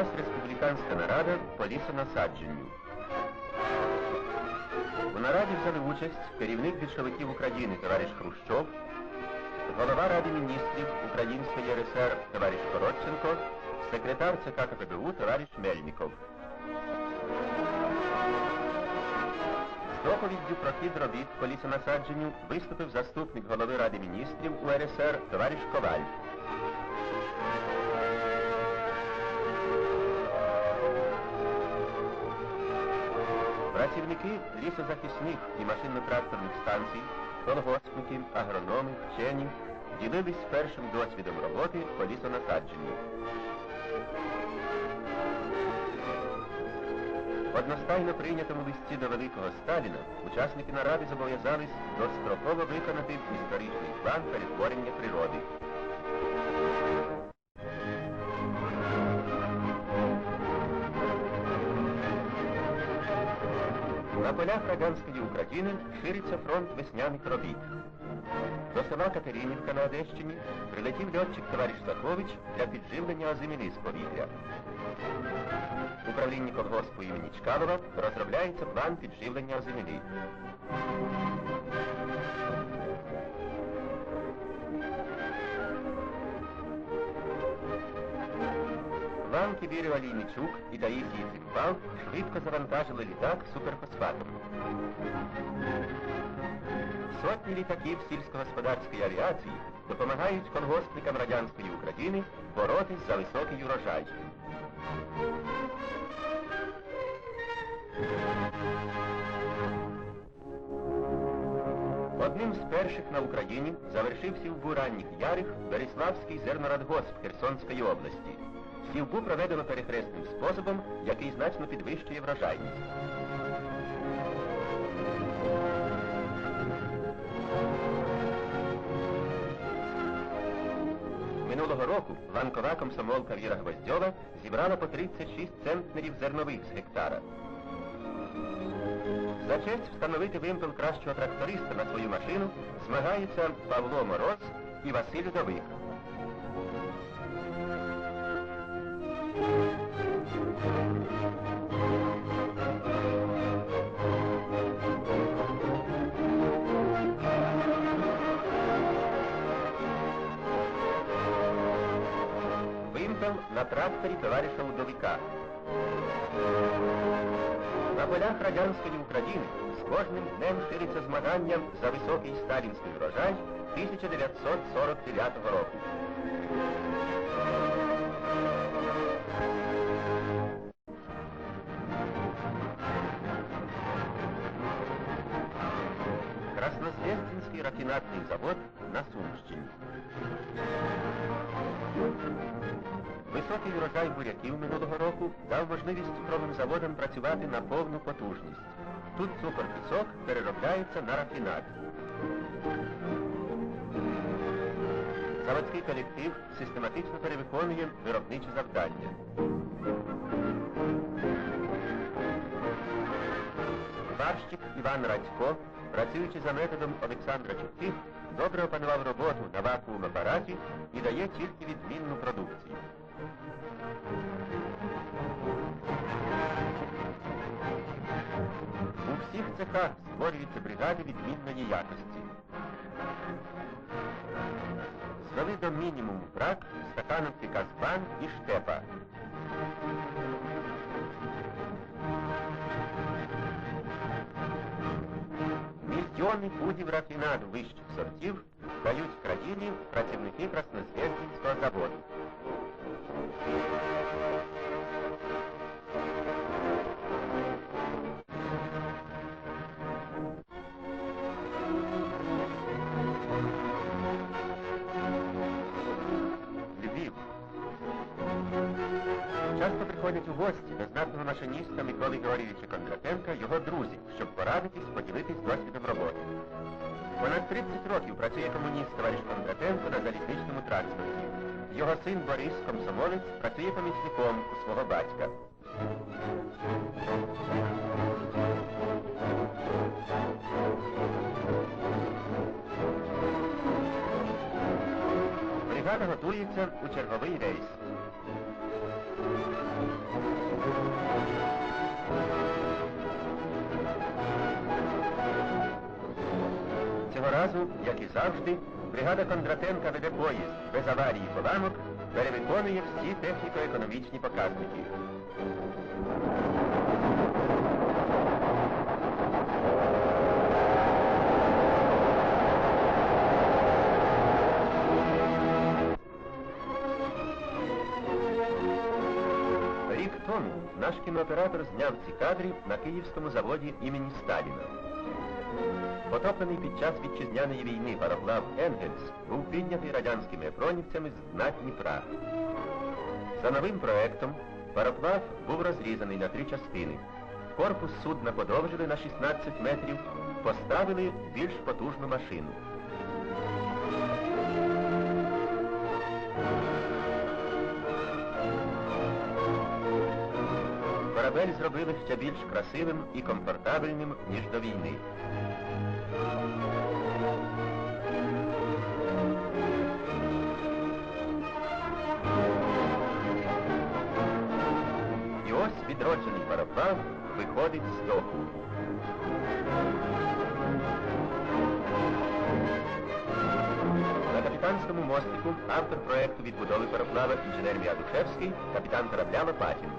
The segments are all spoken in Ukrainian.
відбулася республіканська нарада по лісонасадженню. У нараді взяли участь керівник більшовиків України товариш Хрущов, голова Ради міністрів Української РСР товариш Коротченко, секретар ЦК КПБУ товариш Мельніков. З доповіддю про хід робіт по лісонасадженню виступив заступник голови Ради міністрів УРСР товариш Коваль. Працівники лісозахисних і машинно-тракторних станцій, колгоспники, агрономи, вчені ділились першим досвідом роботи по лісонасадженню. Одностайно прийнятому листі до великого Сталіна учасники наради зобов'язались достроково виконати історичний план перетворення природи. На радянської України шириться фронт весняних робіт. До села Катеринівка на Одещині прилетів льотчик товариш Сахович для підживлення озимини з повітря. Управлінні колгоспу імені Чкалова розробляється план підживлення озимини. Вірю Алійничук і Таїсії Цимбал швидко завантажили літак суперфосфатом. Сотні літаків сільськогосподарської авіації допомагають колгоспникам радянської України боротись за високий урожай. Одним з перших на Україні завершив сівбу ранніх ярих Береславський зернорадгосп Херсонської області. Сівбу проведено перехресним способом, який значно підвищує врожайність. Минулого року ланкова комсомолка Віра Гвоздьова зібрала по 36 центнерів зернових з гектара. За честь встановити вимпел кращого тракториста на свою машину змагаються Павло Мороз і Василь Удовик. Вимпел на тракторі товариша Удовика. На полях радянської України з кожним днем шириться змагання за високий сталінський врожай 1949 року. Краснозвездинський рафінатний завод на Сумщині. Високий урожай буряків минулого року дав можливість цукровим заводам працювати на повну потужність. Тут цукор-пісок переробляється на рафінат. Заводський колектив систематично перевиконує виробничі завдання. Барщик Іван Радько, працюючи за методом Олександра Чутких, добре опанував роботу на вакуум апараті і дає тільки відмінну продукцію. У всіх цехах створюються бригади відмінної якості. Звели до мінімуму брак стакановки Казбан і штепа. Мільйони будів рафінаду вищих сортів дають країні працівники Краснозвездинського заводу. Приходять у гості до знатного машиніста Миколи Георгійовича Кондратенка його друзі, щоб порадитись, поділитись досвідом роботи. Понад 30 років працює комуніст товариш Кондратенко на залізничному транспорті. Його син Борис Комсомолець працює помічником у свого батька. Бригада готується у черговий рейс. Разу, як і завжди, бригада Кондратенка веде поїзд без аварії поламок, перевиконує всі техніко-економічні показники. Рік тому наш кінооператор зняв ці кадри на київському заводі імені Сталіна. Потоплений під час вітчизняної війни пароплав Енгельс був піднятий радянськими ефронівцями з дна Дніпра. За новим проектом пароплав був розрізаний на три частини. Корпус судна подовжили на 16 метрів, поставили більш потужну машину. Корабель зробили ще більш красивим і комфортабельним, ніж до війни. І ось відроджений пароплав виходить з доку. На капітанському мостику автор проекту відбудови пароплава інженер М'ядушевський, капітан корабля Лопатін.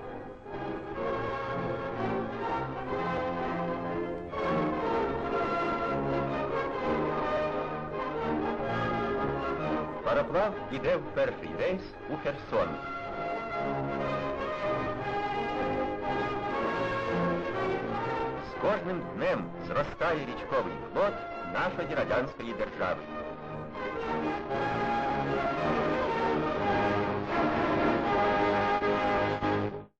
Пароплав іде в перший рейс у Херсон. З кожним днем зростає річковий флот нашої радянської держави.